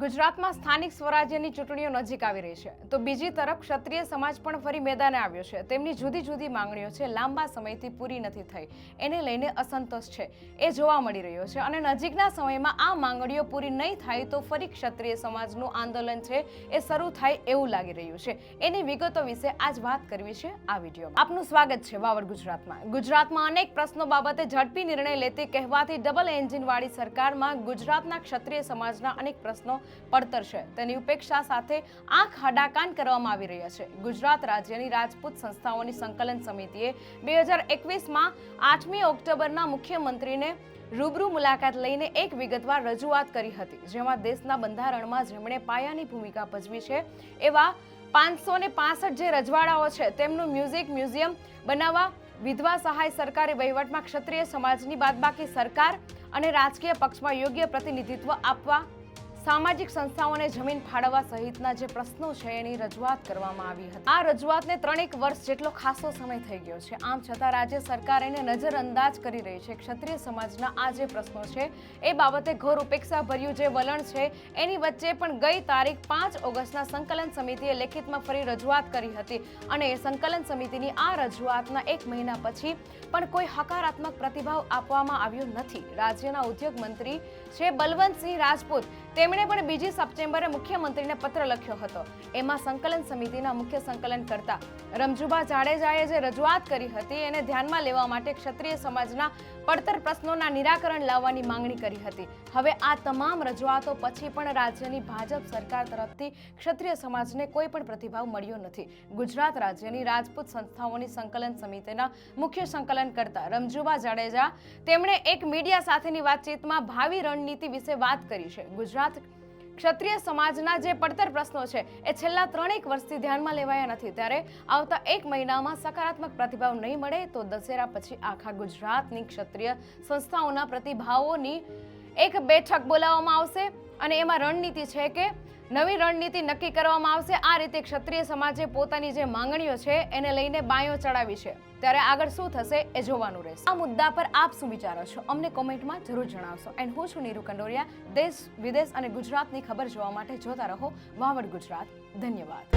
ગુજરાતમાં સ્થાનિક સ્વરાજ્યની ચૂંટણીઓ નજીક આવી રહી છે. તો બીજી તરફ ક્ષત્રિય સમાજ પણ ફરી મેદાને આવ્યો છે. તેમની જુદી જુદી માંગણીઓ છે. લાંબા સમયથી પૂરી નથી થઈ. એને લઈને અસંતોષ છે. એ જોવા મળી રહ્યો છે અને નજીકના સમયમાં આ માંગણીઓ પૂરી નહીં થાય તો ફરી ક્ષત્રિય સમાજનું આંદોલન છે એ શરૂ થાય એવું લાગી રહ્યું છે. એની વિગતો વિશે આજ વાત કરવી છે આ વિડીયોમાં. આપનું સ્વાગત છે વાવર ગુજરાતમાં. ગુજરાતમાં અનેક પ્રશ્નો બાબતે ઝડપી નિર્ણય લેતી કહેવાતી ડબલ એન્જિનવાળી સરકારમાં ગુજરાતના ક્ષત્રિય સમાજના અનેક પ્રશ્નો પડતર છે. તેની ઉપેક્ષા સાથે આંખ હડાકાન કરવામાં આવી રહ્યા છે. ગુજરાત રાજ્યની રાજપૂત સંસ્થાઓની સંકલન સમિતિએ બે હજાર એકવીસમાં આઠમી ઓક્ટોબરના મુખ્યમંત્રીને રૂબરૂ મુલાકાત લઈને એક વિગતવાર રજૂઆત કરી હતી, જેમાં દેશના બંધારણમાં જેમણે પાયાની ભૂમિકા ભજવી છે, એવા પાંચસો ને પાસઠ જે રજવાડાઓ છે, તેમનું મ્યુઝિક મ્યુઝિયમ બનાવવા વિધવા સહાય સરકારી વહીવટમાં ક્ષત્રિય સમાજની બાદબાકી સરકાર અને રાજકીય પક્ષમાં યોગ્ય પ્રતિનિધિત્વ આપવા સામાજિક સંસ્થાઓને જમીન ફાળવવા સહિતના જે પ્રશ્નો છે એની રજૂઆત કરવામાં આવી હતી. આ રજૂઆતને ત્રણેક વર્ષ જેટલો ખાસો સમય થઈ ગયો છે. આમ છતાં રાજ્ય સરકાર એને નજરઅંદાજ કરી રહી છે. ક્ષત્રિય સમાજના આ જે પ્રશ્નો છે, એ બાબતે ઘોર ઉપેક્ષા ભર્યું જે વલણ છે, એની વચ્ચે પણ ગઈ તારીખ પાંચ ઓગસ્ટના સંકલન સમિતિએ લેખિતમાં ફરી રજૂઆત કરી હતી. અને એ સંકલન સમિતિની આ રજૂઆતના એક મહિના પછી પણ કોઈ હકારાત્મક પ્રતિભાવ આપવામાં આવ્યો નથી. રાજ્યના ઉદ્યોગ મંત્રી છે બલવંતસિંહ રાજપૂત તેમણે પણ બીજી સપ્ટેમ્બરે મુખ્યમંત્રીને પત્ર લખ્યો હતો. એમાં સંકલન સમિતિના મુખ્ય સંકલન કરતા રમજુભા જાડેજાએ જે રજૂઆત કરી હતી એને ધ્યાનમાં લેવા માટે ક્ષત્રિય સમાજના પડતર પ્રશ્નોના નિરાકરણ લાવવાની માંગણી કરી હતી. હવે આ તમામ રજૂઆતો પછી પણ રાજ્યની ભાજપ સરકાર તરફથી ક્ષત્રિય સમાજને કોઈ પણ પ્રતિભાવ મળ્યો નથી. ગુજરાત રાજ્યની રાજપૂત સંસ્થાઓની સંકલન સમિતિના મુખ્ય સંકલન કરતા રમજુભા જાડેજા તેમણે એક મીડિયા સાથેની વાતચીતમાં ભાવિ રણનીતિ વિશે વાત કરી છે. ગુજરાત ક્ષત્રિય સમાજના જે પડતર પ્રશ્નો છે, એ છેલ્લા ત્રણેક વર્ષથી ધ્યાનમાં લેવાયા નથી. ત્યારે આવતા એક મહિનામાં સકારાત્મક પ્રતિભાવ નહીં મળે તો દશેરા પછી આખા ગુજરાતની ક્ષત્રિય સંસ્થાઓના પ્રતિભાવોની એક બેઠક બોલાવવામાં આવશે. અને એમાં રણનીતિ છે કે નવી રણનીતિ નક્કી કરવામાં આવશે. આ રીતે ક્ષત્રિય સમાજે પોતાની જે માંગણીઓ છે, એને લઈને બાયો ચડાવી છે. ત્યારે આગળ શું થશે એ જોવાનું રહેશે. આ મુદ્દા પર આપ શું વિચારો છો? અમને કોમેન્ટમાં જરૂર જણાવશો. એન્ડ હું છું નીરુ કંડોરિયા, દેશ, વિદેશ અને ગુજરાતની ખબર જોવા માટે જોતા રહો. વાવડ ગુજરાત. ધન્યવાદ.